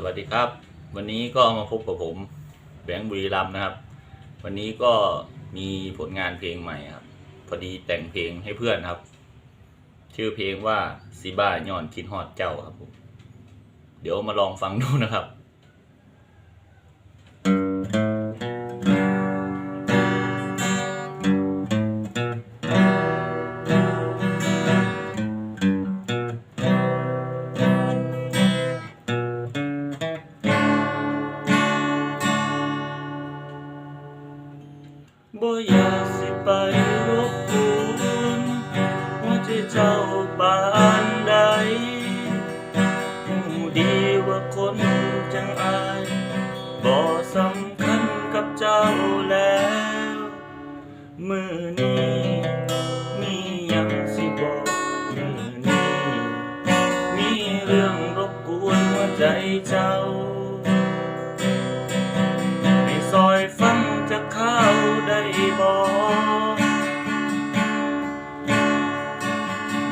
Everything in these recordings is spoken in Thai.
สวัสดีครับ วันนี้ก็มาพบกับผมแบงค์บุรีรัมนะครับ วันนี้ก็มีผลงานเพลงใหม่ครับ พอดีแต่งเพลงให้เพื่อนครับ ชื่อเพลงว่าซีบ้าย้อนคิดฮอดเจ้าครับผมเดี๋ยวมาลองฟังดูนะครับ บ่อย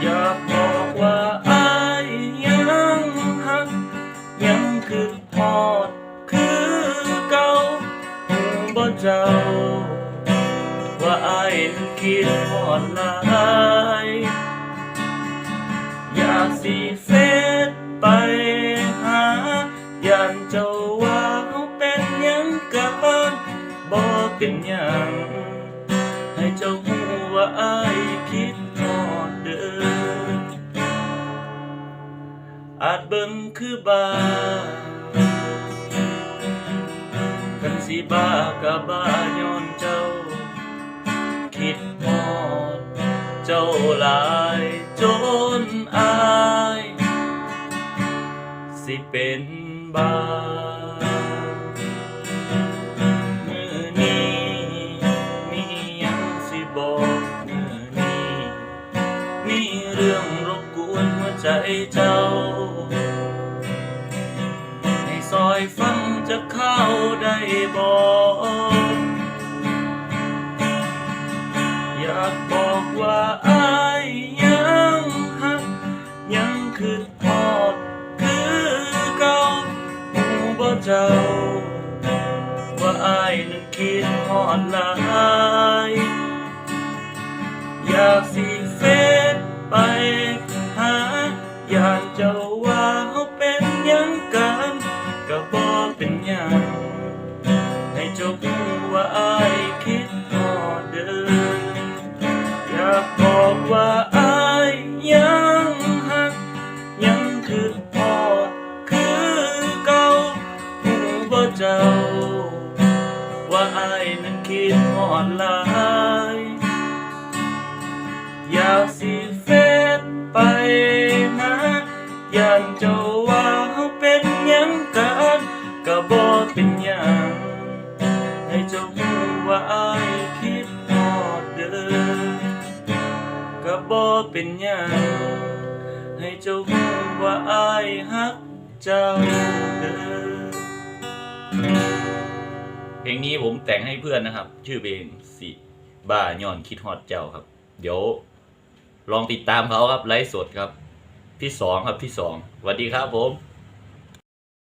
อยากบอกว่าอายยังหัก ยังคือพอดคือเก่าหูบ่เจ้า ว่าอายนั้นคิดพอดหลายอยากสิเฟซไปหาย่านเจ้าว่าเขาเป็นยังกันบ่เป็นยังให้เจ้าหูว่าอายคิด อาจเบิ่งคือบ้ากันสิบ้าก็บ้าย้อนเจ้า คิดฮอด เจ้าหลายจนอาย สิเป็นบ้ามือนี้มีห อยฟังจะเข้าได้บอกอยากบอกว่าอายยังหักยังคือพอดคือเก่าหูบ่เจ้า ว่าอายนั้นคิดฮอดลายอยากสิเฟซไปหาอยากเจ้า ว่าอายคิดฮอดเดินอยากบอกว่าอายยังหัก ยังคือพอคือเก่าหูบ่เจ้า ว่าอายนั้นคิดฮอดลายอยากสิเฟซไป บ่เป็นหยังให้เจ้ารู้ว่าอายฮักเจ้าเด้อเพลงนี้ผมแต่งให้เพื่อนนะครับ ชื่อเพลงสิบ้าย้อนคิดฮอดเจ้าครับ เดี๋ยว ลองติดตามเขาครับไลฟ์สดครับ พี่สองครับพี่สองสวัสดีครับผม